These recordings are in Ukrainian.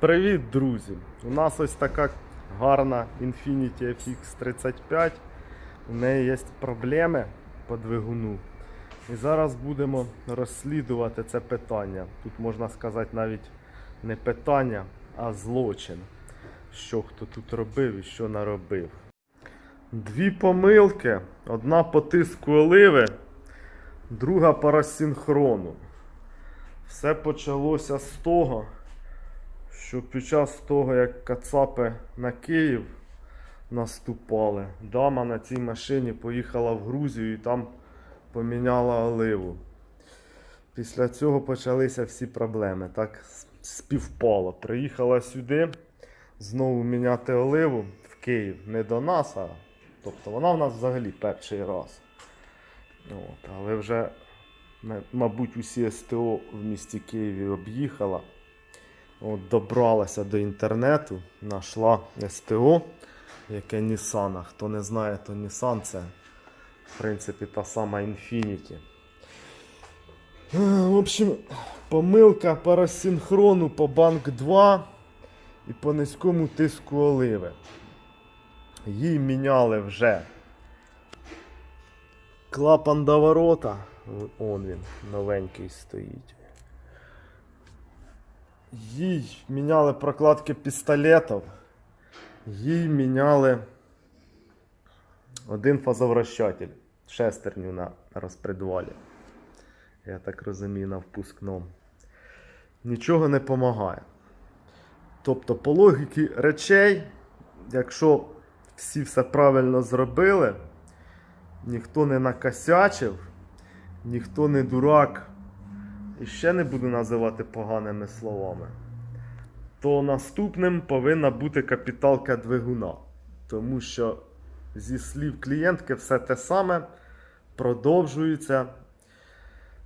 Привіт, друзі! У нас ось така гарна Infiniti FX 35. У неї є проблеми по двигуну. І зараз будемо розслідувати це питання. Тут можна сказати навіть не питання, а злочин. Що хто тут робив і що наробив. Дві помилки. Одна по тиску оливи, друга по розсинхрону. Все почалося з того, що під час того, як Кацапи на Київ наступали, дама на цій машині поїхала в Грузію і там поміняла оливу. Після цього почалися всі проблеми. Так співпало. Приїхала сюди знову міняти оливу в Київ. Не до нас, а тобто вона в нас взагалі перший раз. От, але вже, мабуть, усі СТО в місті Києві об'їхала. От, добралася до інтернету, знайшла СТО, яке Nissan. Хто не знає, то Nissan це в принципі та сама Infiniti. Е, В общем, помилка по розсинхрону по банк 2 і по низькому тиску оливи. Їй міняли вже клапан до ворота. Он він, новенький стоїть. Їй міняли прокладки пістолетів. Їй міняли один фазовращатель, шестерню на розпредвалі. Я так розумію, на впускному. Нічого не допомагає. Тобто, по логіки речей, якщо всі все правильно зробили, ніхто не накосячив, ніхто не дурак, і ще не буду називати поганими словами, то наступним повинна бути капіталка двигуна. Тому що зі слів клієнтки все те саме продовжується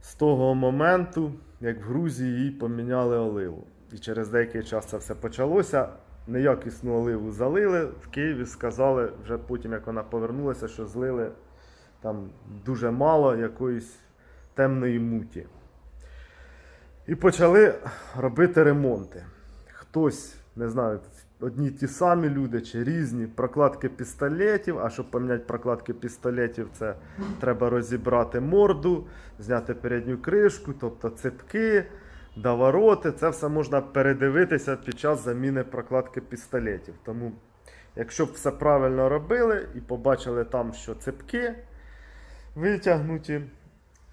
з того моменту, як в Грузії їй поміняли оливу. І через деякий час це все почалося. Неякісну оливу залили. В Києві сказали, вже потім, як вона повернулася, що злили там дуже мало якоїсь темної муті. І почали робити ремонти. Хтось, не знаю, одні ті самі люди чи різні прокладки пістолетів. А щоб поміняти прокладки пістолетів, це треба розібрати морду, зняти передню кришку, тобто цепки, довороти. Це все можна передивитися під час заміни прокладки пістолетів. Тому, якщо б все правильно робили і побачили там, що цепки витягнуті,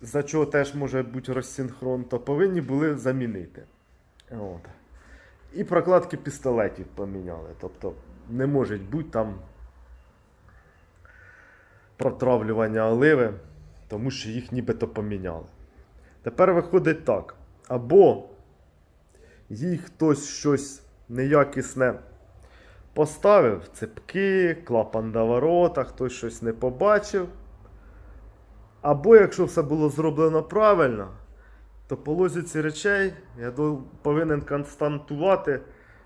за чого теж може бути розсинхрон, то повинні були замінити. От. І прокладки пістолетів поміняли. Тобто не може бути там протравлювання оливи, тому що їх нібито поміняли. Тепер виходить так. Або їй хтось щось неякісне поставив, цепки, клапан до ворота, хтось щось не побачив. Або якщо все було зроблено правильно, то по лозіці речей я повинен констатувати,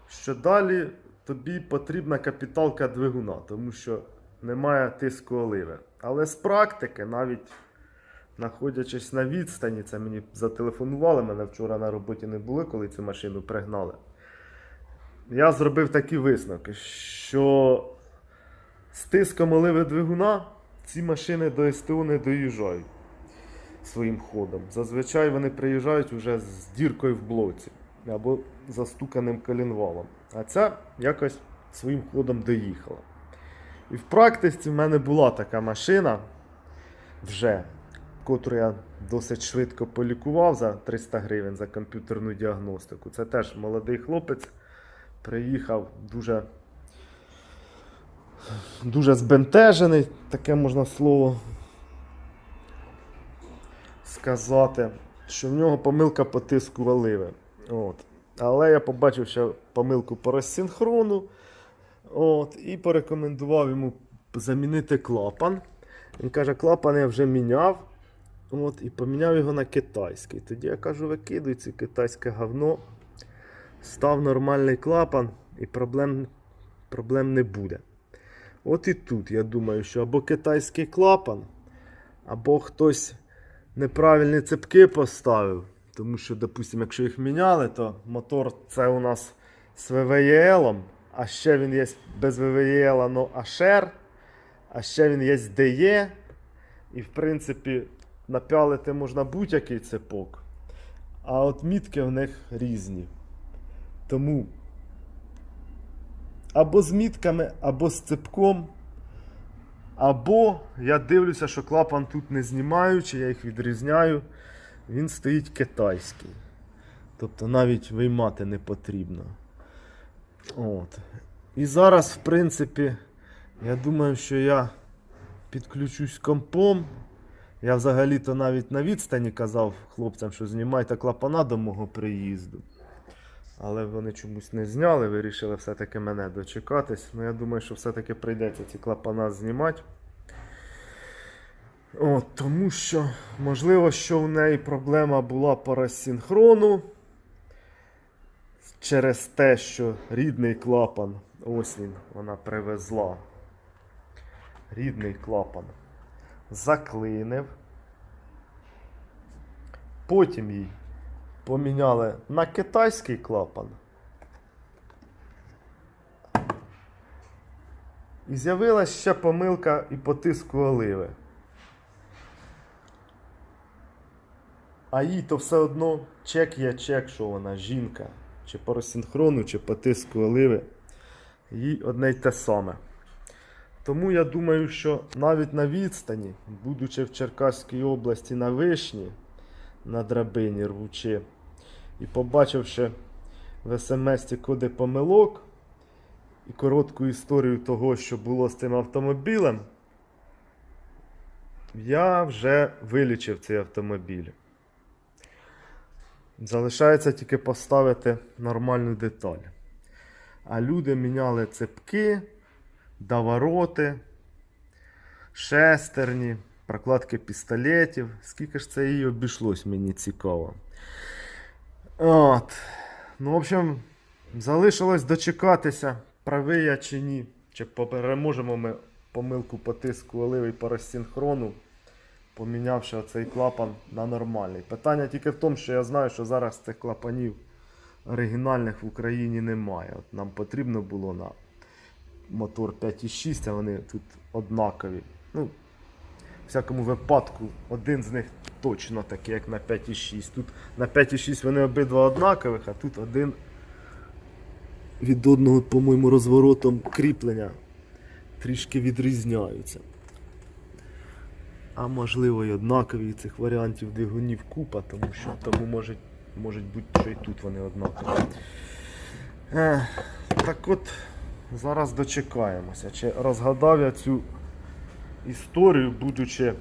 що далі тобі потрібна капіталка двигуна, тому що немає тиску оливи. Але з практики, навіть знаходячись на відстані, це мені зателефонували, мене вчора на роботі не було, коли цю машину пригнали. Я зробив такі висновки, що з тиском оливи двигуна ці машини до СТО не доїжджають своїм ходом. Зазвичай вони приїжджають вже з діркою в блоці або застуканим колінвалом. А ця якось своїм ходом доїхала. І в практиці в мене була така машина вже, котру я досить швидко полікував за 300 гривень за комп'ютерну діагностику. Це теж молодий хлопець приїхав дуже, дуже збентежений, таке можна слово сказати, що в нього помилка по тиску оливи. От. Але я побачив ще помилку по розсинхрону. От, і порекомендував йому замінити клапан. Він каже, клапан я вже міняв. От, і поміняв його на китайський. Тоді я кажу, викидуй це китайське говно. Став нормальний клапан і проблем, проблем не буде. От і тут я думаю, що або китайський клапан, або хтось неправильні цепки поставив. Тому що, допустимо, якщо їх міняли, то мотор це у нас з ВВЄЛ, а ще він є без ВВЄЛ, но Ашер, а ще він є ДЕ. І в принципі напялити можна будь-який цепок. А от мітки в них різні. Тому або з мітками, або з цепком. Або я дивлюся, що клапан тут не знімаючи, я їх відрізняю. Він стоїть китайський. Тобто навіть виймати не потрібно. От. І зараз, в принципі, я думаю, що я підключусь компом. Я взагалі-то навіть на відстані казав хлопцям, що знімайте клапана до мого приїзду. Але вони чомусь не зняли, вирішили все-таки мене дочекатись. Ну, я думаю, що все-таки прийдеться ці клапана знімати. От, тому що, можливо, що в неї проблема була по. Через те, що рідний клапан, ось він, вона привезла. Рідний клапан заклинив. Потім їй поміняли на китайський клапан. І з'явилася ще помилка і по тиску оливи. А їй то все одно чек є чек, що вона жінка. Чи по розсинхрону, чи по тиску оливи. Їй одне й те саме. Тому я думаю, що навіть на відстані, будучи в Черкаській області на вишні, на драбині рвучи, і побачивши в смс коди помилок і коротку історію того, що було з цим автомобілем, я вже вилічив цей автомобіль. Залишається тільки поставити нормальну деталь. А люди міняли цепки, довороти, шестерні, прокладки пістолетів. Скільки ж це їй обійшлось, мені цікаво. От. Ну, в общем, залишилось дочекатися, правий я чи ні. Чи переможемо ми помилку по тиску оливи по розсинхрону, помінявши оцей клапан на нормальний. Питання тільки в тому, що я знаю, що зараз цих клапанів оригінальних в Україні немає. От нам потрібно було на мотор 5,6, а вони тут однакові. Ну, в всякому випадку, один з них точно такий, як на 5,6. Тут на 5,6 вони обидва однакових, а тут один від одного, по-моєму, розворотом кріплення трішки відрізняються. А можливо і однакові цих варіантів двигунів купа, тому що тому може, може бути, що і тут вони однакові. Е, так от, зараз дочекаємося. Чи розгадав я цю історію, будучи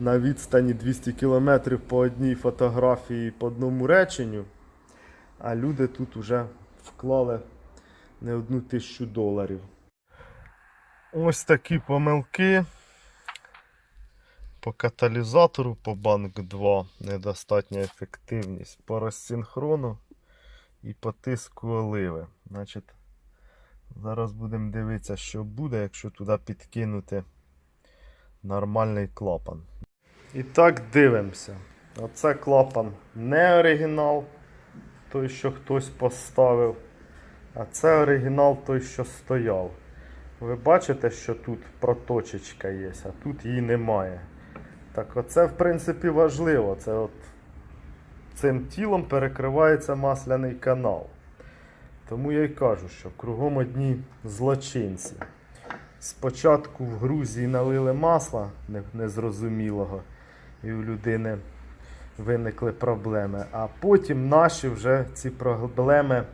на відстані 200 км по одній фотографії по одному реченню, а люди тут вже вклали не одну тисячу доларів. Ось такі помилки. По каталізатору по банк 2 недостатня ефективність по розсинхрону і по тиску оливи. Значить, зараз будемо дивитися, що буде, якщо туди підкинути нормальний клапан. І так дивимося. Оце клапан не оригінал, той, що хтось поставив. А це оригінал той, що стояв. Ви бачите, що тут проточечка є, а тут її немає. Так оце, в принципі, важливо. Це от цим тілом перекривається масляний канал. Тому я й кажу, що кругом одні злочинці. Спочатку в Грузії налили масла не- незрозумілого, і у людини виникли проблеми. А потім наші вже ці проблеми,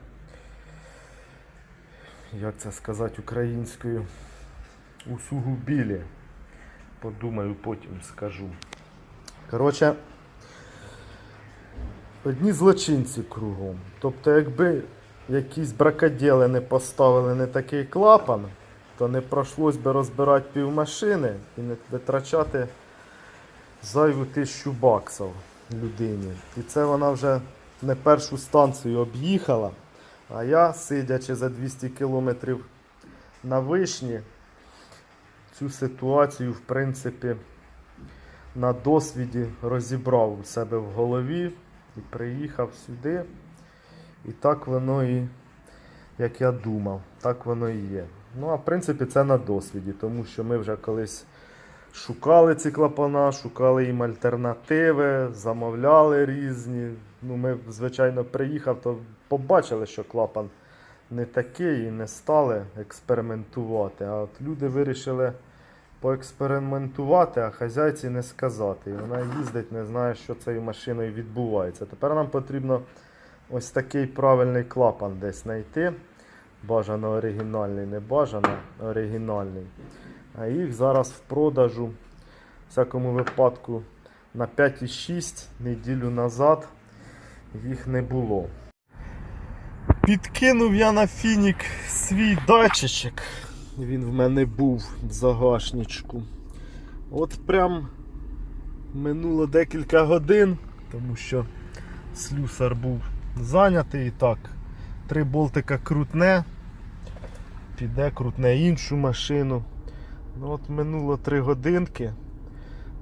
як це сказати українською, усугубілі. Подумаю, потім скажу. Коротше, одні злочинці кругом. Тобто, якби якісь бракоділи не поставили не такий клапан, то не пройшлось би розбирати півмашини і не витрачати зайву тисячу баксів людині. І це вона вже не першу станцію об'їхала. А я, сидячи за 200 кілометрів на вишні, цю ситуацію, в принципі, на досвіді розібрав у себе в голові і приїхав сюди. І так воно і, як я думав, так воно і є. Ну, а в принципі, це на досвіді, тому що ми вже колись шукали ці клапана, шукали їм альтернативи, замовляли різні. Ну, ми, звичайно, приїхав, то побачили, що клапан не такий і не стали експериментувати. А от люди вирішили поекспериментувати, а хазяйці не сказати. І вона їздить, не знає, що цією машиною відбувається. Тепер нам потрібно ось такий правильний клапан десь знайти. Бажано оригінальний, не бажано оригінальний. А їх зараз в продажу, в всякому випадку, на 5,6 неділю назад їх не було. Підкинув я на фінік свій датчичок. Він в мене був в загашничку. От прям минуло декілька годин, тому що слюсар був зайнятий і так. Три болтика крутне, піде крутне іншу машину. Ну от минуло три годинки,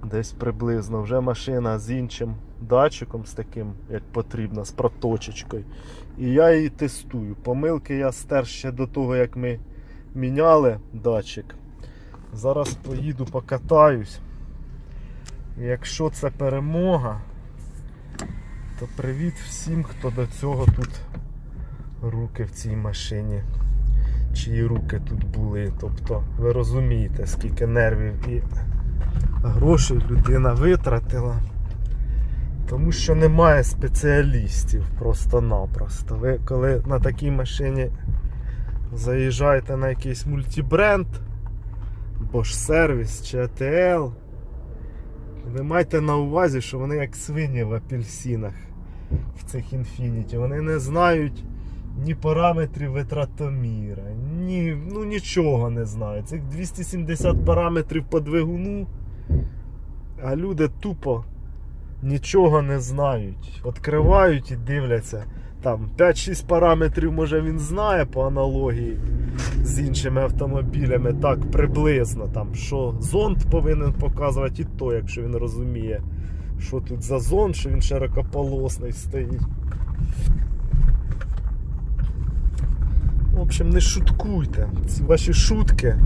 десь приблизно, вже машина з іншим датчиком, з таким, як потрібно, з проточечкою. І я її тестую. Помилки я стер ще до того, як ми міняли датчик. Зараз поїду покатаюсь. Якщо це перемога, то привіт всім, хто до цього тут руки в цій машині. Чиї руки тут були. Тобто ви розумієте, скільки нервів і грошей людина витратила. Тому що немає спеціалістів просто-напросто. Ви коли на такій машині заїжджаєте на якийсь мультибренд, Bosch сервіс чи ATL, ви маєте на увазі, що вони як свині в апельсинах в цих Infiniti. Вони не знають ні параметрів витратоміра, ні, ну нічого не знають. Цих 270 параметрів по двигуну, а люди тупо нічого не знають. Відкривають і дивляться. Там 5-6 параметрів, може він знає по аналогії з іншими автомобілями, так приблизно, там, що зонд повинен показувати і то, якщо він розуміє, що тут за зонд, що він широкополосний стоїть. В общем, не шуткуйте. Ці ваші шутки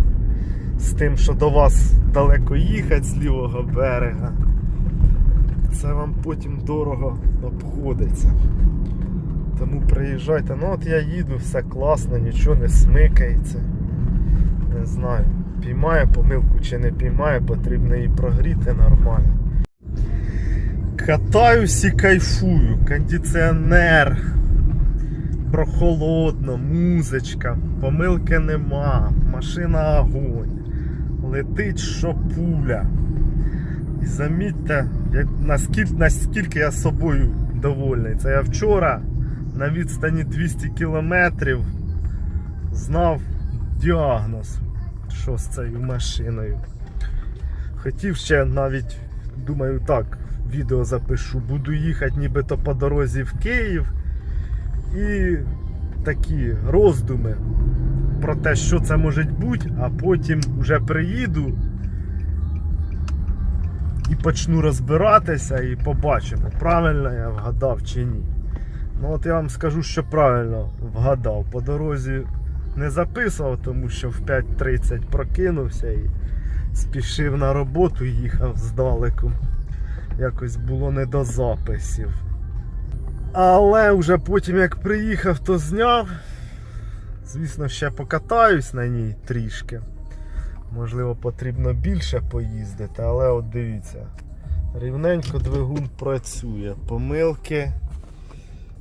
з тим, що до вас далеко їхати з лівого берега. Це вам потім дорого обходиться. Тому приїжджайте. Ну от я їду, все класно, нічого не смикається. Не знаю, піймає помилку чи не піймає, потрібно її прогріти нормально. Катаюсь і кайфую, кондиціонер, прохолодно, музичка, помилки нема, машина огонь, летить що пуля. І замітьте, як, наскільки, наскільки я собою довольний. Це я вчора на відстані 200 кілометрів знав діагноз, що з цією машиною. Хотів ще навіть, думаю, так, відео запишу, буду їхати нібито по дорозі в Київ і такі роздуми про те, що це може бути, а потім вже приїду і почну розбиратися і побачимо, правильно я вгадав чи ні. Ну от я вам скажу, що правильно вгадав. По дорозі не записував, тому що в 5.30 прокинувся і спішив на роботу, їхав здалеку. Якось було не до записів. Але вже потім як приїхав, то зняв. Звісно, ще покатаюсь на ній трішки. Можливо, потрібно більше поїздити, але от дивіться, рівненько двигун працює. Помилки.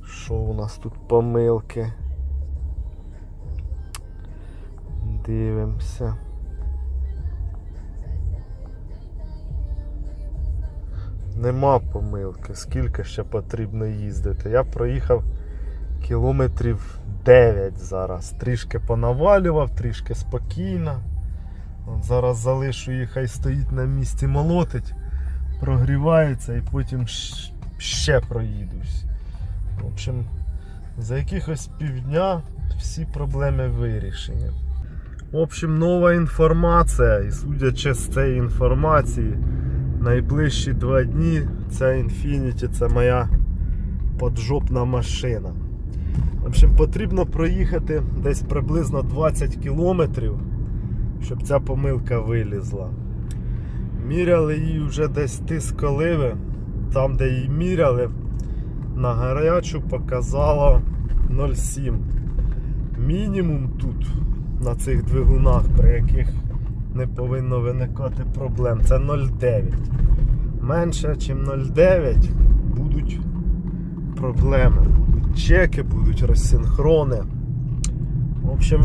Що у нас тут помилки? Дивимося. Нема помилки, скільки ще потрібно їздити. Я проїхав кілометрів 9 зараз. Трішки понавалював, трішки спокійно. Зараз залишу її, хай стоїть на місці, молотить, прогрівається і потім ще проїдусь. В общем, за якихось півдня всі проблеми вирішені. В общем, нова інформація, і судячи з цієї інформації, найближчі два дні ця Infiniti це моя поджопна машина. В общем, потрібно проїхати десь приблизно 20 кілометрів, щоб ця помилка вилізла. Міряли її вже десь тиск оливи. Там, де її міряли, на гарячу показало 0,7. Мінімум тут, на цих двигунах, при яких не повинно виникати проблем, це 0,9. Менше, ніж 0,9 будуть проблеми. Будуть чеки, будуть розсинхрони. В общем,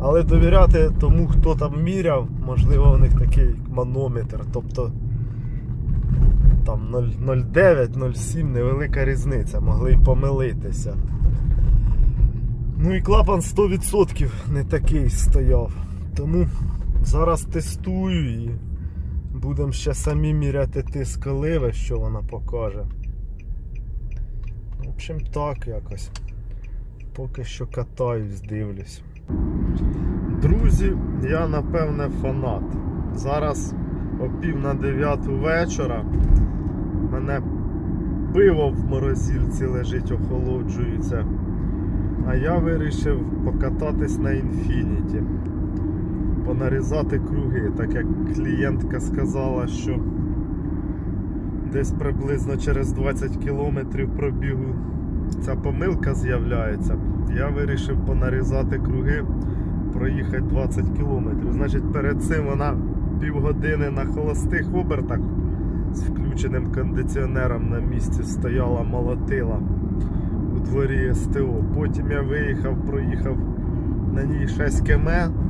але довіряти тому, хто там міряв, можливо, у них такий манометр. Тобто там 0,9, 0,7 невелика різниця, могли й помилитися. Ну і клапан 100% не такий стояв. Тому зараз тестую і будемо ще самі міряти тиск що вона покаже. В общем, так якось. Поки що катаюсь, дивлюсь. Друзі, я напевне фанат. Зараз о пів на дев'яту вечора. Мене пиво в морозильці лежить, охолоджується. А я вирішив покататись на інфініті. Понарізати круги, так як клієнтка сказала, що десь приблизно через 20 кілометрів пробігу ця помилка з'являється. Я вирішив понарізати круги, проїхати 20 кілометрів. Значить, перед цим вона півгодини на холостих обертах з включеним кондиціонером на місці стояла, молотила у дворі СТО. Потім я виїхав, проїхав на ній 6 км,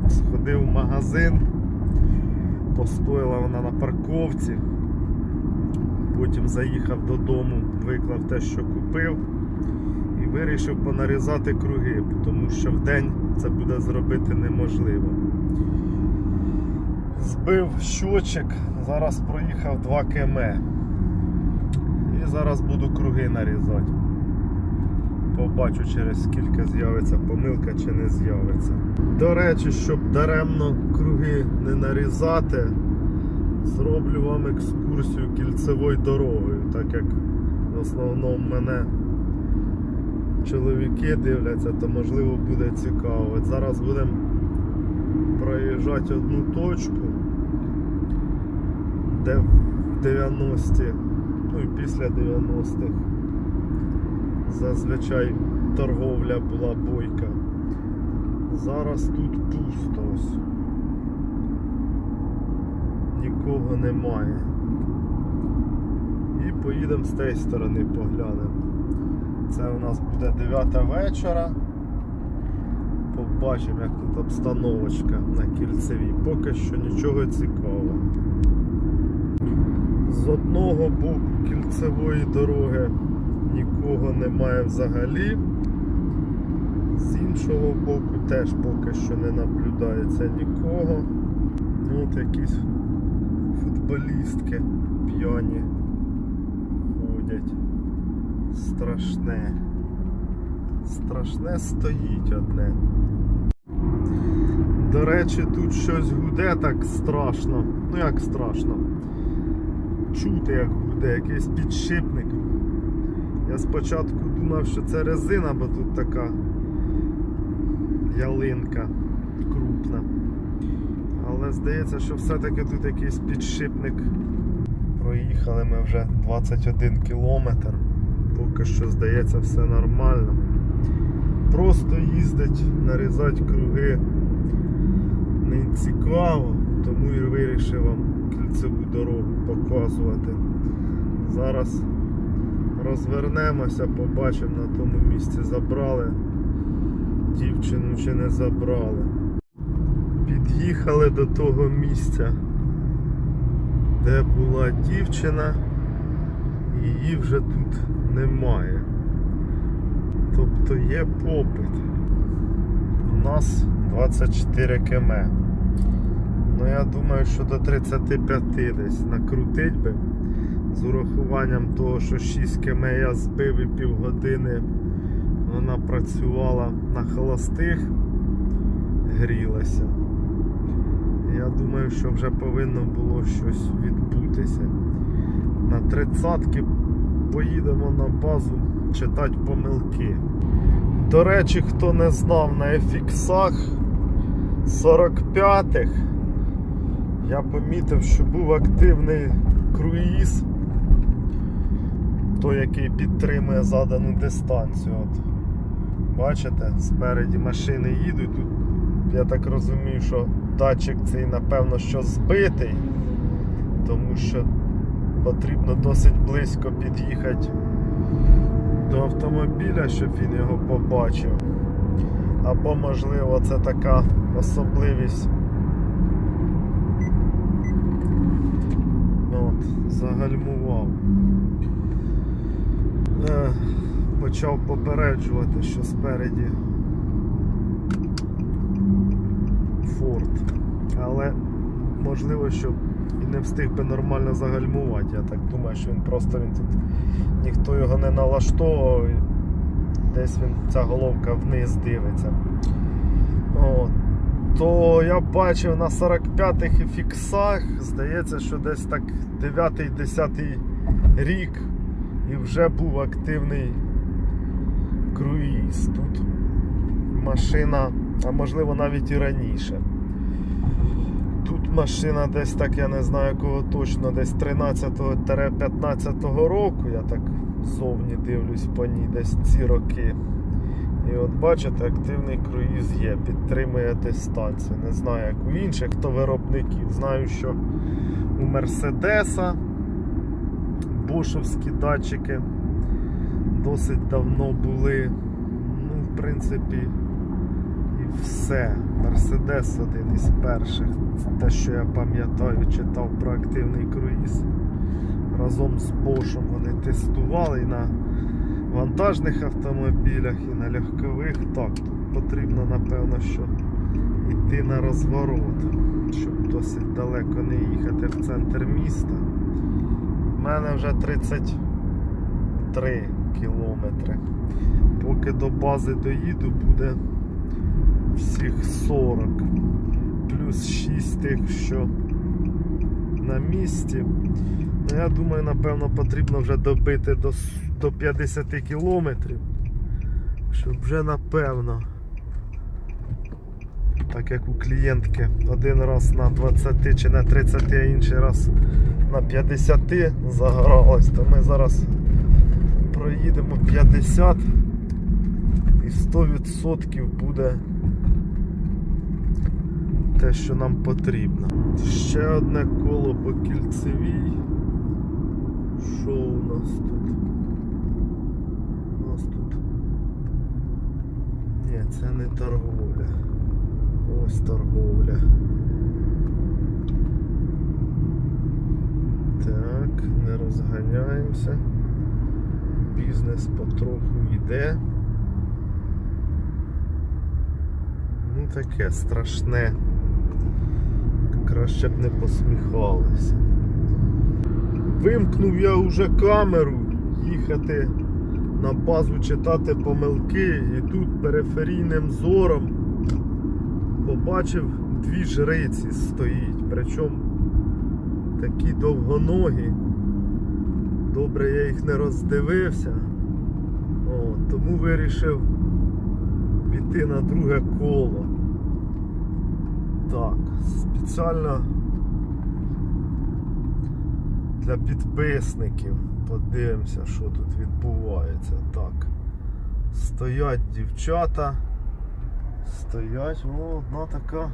сходив в магазин, постояла вона на парковці. Потім заїхав додому, виклав те, що купив, і вирішив понарізати круги, тому що в день це буде зробити неможливо. Збив щочик, зараз проїхав 2 км. І зараз буду круги нарізати. Побачу через скільки з'явиться помилка чи не з'явиться. До речі, щоб даремно круги не нарізати, зроблю вам екскурсію кільцевою дорогою, так як в основному мене чоловіки дивляться, то можливо буде цікаво. От зараз будемо проїжджати одну точку, де в 90-ті, ну і після 90-х зазвичай торговля була бойка. Зараз тут пусто ось. Нікого немає. І поїдемо з тієї сторони поглянемо. Це у нас буде 9 вечора. Побачимо, як тут обстановочка на кільцевій. Поки що нічого цікавого. З одного боку кільцевої дороги нікого немає взагалі. З іншого боку теж поки що не наблюдається нікого. Ну от якісь футболістки п'яні ходять. Страшне. Страшне стоїть одне. До речі, тут щось гуде так страшно. Ну як страшно. Чути, як гуде, якийсь підшипник. Я спочатку думав, що це резина, бо тут така ялинка крупна. Але здається, що все-таки тут якийсь підшипник. Проїхали ми вже 21 кілометр. Поки що здається все нормально. Просто їздить, нарізати круги не цікаво, тому і вирішив вам кільцеву дорогу показувати. Зараз розвернемося, побачимо на тому місці забрали дівчину чи не забрали. Під'їхали до того місця, де була дівчина, її вже тут немає. Тобто є попит. У нас 24 км. Ну я думаю, що до 35 десь накрутить би. З урахуванням того, що 6 км я збив і півгодини вона працювала на холостих, грілася. Я думаю, що вже повинно було щось відбутися. На тридцятки поїдемо на базу читати помилки. До речі, хто не знав, на FX 45-х я помітив, що був активний круїз, той, який підтримує задану дистанцію. От. Бачите, спереді машини їдуть. Тут я так розумію, що датчик цей, напевно, що збитий, тому що потрібно досить близько під'їхати до автомобіля, щоб він його побачив. Або, можливо, це така особливість. От, загальмував. Е, почав попереджувати, що спереді Форд. Але можливо, що і не встиг би нормально загальмувати. Я так думаю, що він просто він тут ніхто його не налаштовував. Десь він ця головка вниз дивиться. От. То я бачив на 45-х фіксах, здається, що десь так 9-10 рік і вже був активний круїз. Тут машина, а можливо навіть і раніше. Тут машина десь так, я не знаю якого точно, десь 13-15 року, я так зовні дивлюсь по ній десь ці роки. І от бачите, активний круїз є, підтримує дистанцію. Не знаю, як у інших хто виробників. Знаю, що у Мерседеса бошовські датчики досить давно були. Ну, в принципі, і все. Мерседес один із перших. Те, що я пам'ятаю, читав про активний круїз. Разом з Бошем вони тестували і на вантажних автомобілях, і на легкових. Так, тут потрібно, напевно, що йти на розворот, щоб досить далеко не їхати в центр міста. Мене вже 33 кілометри. Поки до бази доїду, буде всіх 40. Плюс 6 тих, що на місці. Ну, я думаю, напевно, потрібно вже добити до, до 50 кілометрів. Щоб вже напевно. Так як у клієнтки один раз на 20 чи на 30, а інший раз на 50 загоралось, то ми зараз проїдемо 50 і 100% буде те, що нам потрібно. Ще одне коло по кільцевій. Що у нас тут? У нас тут. Ні, це не торговля. Ось торговля. Так, не розганяємося. Бізнес потроху йде. Ну таке страшне. Краще б не посміхалися. Вимкнув я вже камеру їхати на базу читати помилки і тут периферійним зором побачив дві жриці стоїть. Причому такі довгоногі. Добре, я їх не роздивився. О, тому вирішив піти на друге коло. Так, спеціально для підписників. Подивимося, що тут відбувається. Так. Стоять дівчата. Стоять, о, одна така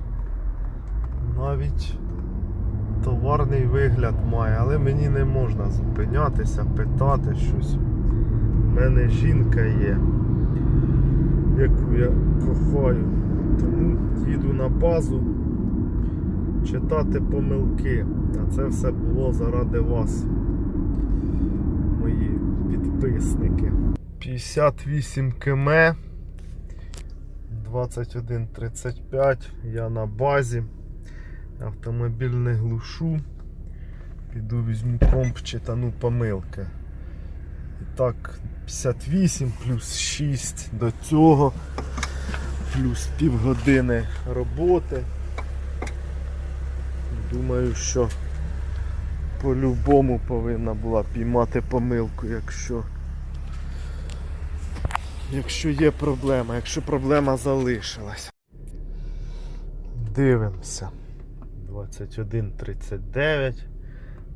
навіть товарний вигляд має, але мені не можна зупинятися, питати щось. У мене жінка є, яку я кохаю. Тому їду на базу читати помилки. А це все було заради вас, мої підписники. 58 км. 21.35. Я на базі. Автомобіль не глушу. Піду візьму комп, читану помилки. І так, 58 плюс 6 до цього, плюс півгодини роботи. Думаю, що по-любому повинна була піймати помилку, якщо якщо є проблема, якщо проблема залишилась. Дивимося. 21.39.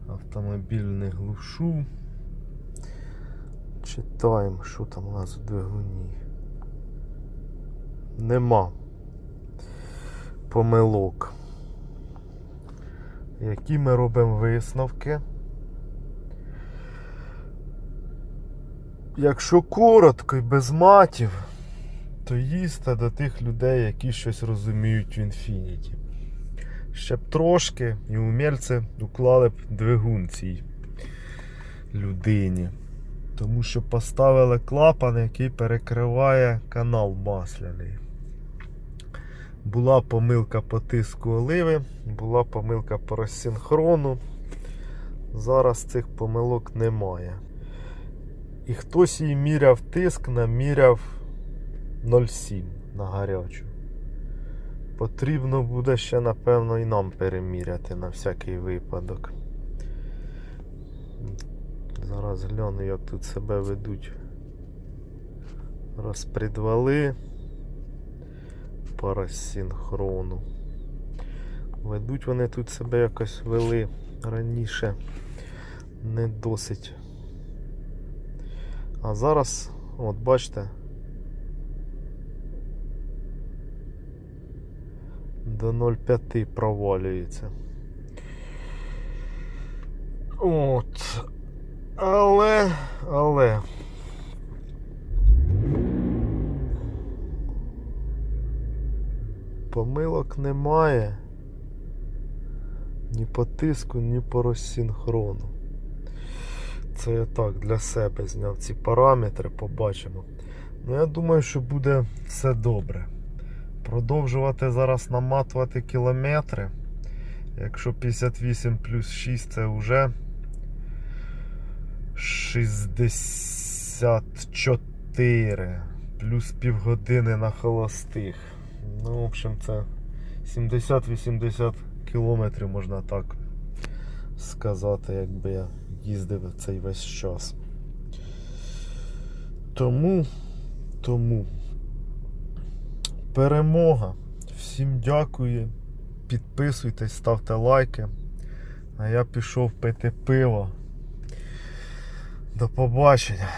Автомобіль не глушу. Читаємо, що там у нас в двигуні. Нема помилок. Які ми робимо висновки? Якщо коротко і без матів, то їсти до тих людей, які щось розуміють в інфініті. Ще б трошки і умільці уклали б двигун цій людині. Тому що поставили клапан, який перекриває канал масляний. Була помилка по тиску оливи, була помилка по розсинхрону. Зараз цих помилок немає. І хтось їй міряв тиск, наміряв 0,7 на гарячу. Потрібно буде ще, напевно, і нам переміряти на всякий випадок. Зараз гляну, як тут себе ведуть розпредвали по розсинхрону. Ведуть вони тут себе якось вели раніше не досить. А зараз, от бачите, до 0,5 провалюється. От. Але, але. Помилок немає. Ні по тиску, ні по розсинхрону. Це я так для себе зняв ці параметри, побачимо. Ну, я думаю, що буде все добре. Продовжувати зараз наматувати кілометри. Якщо 58 плюс 6 це вже 64 плюс півгодини на холостих. Ну, в общем, це 70-80 кілометрів можна так сказати, якби я їздив цей весь час. Тому, тому перемога. Всім дякую. Підписуйтесь, ставте лайки. А я пішов пити пиво. До побачення.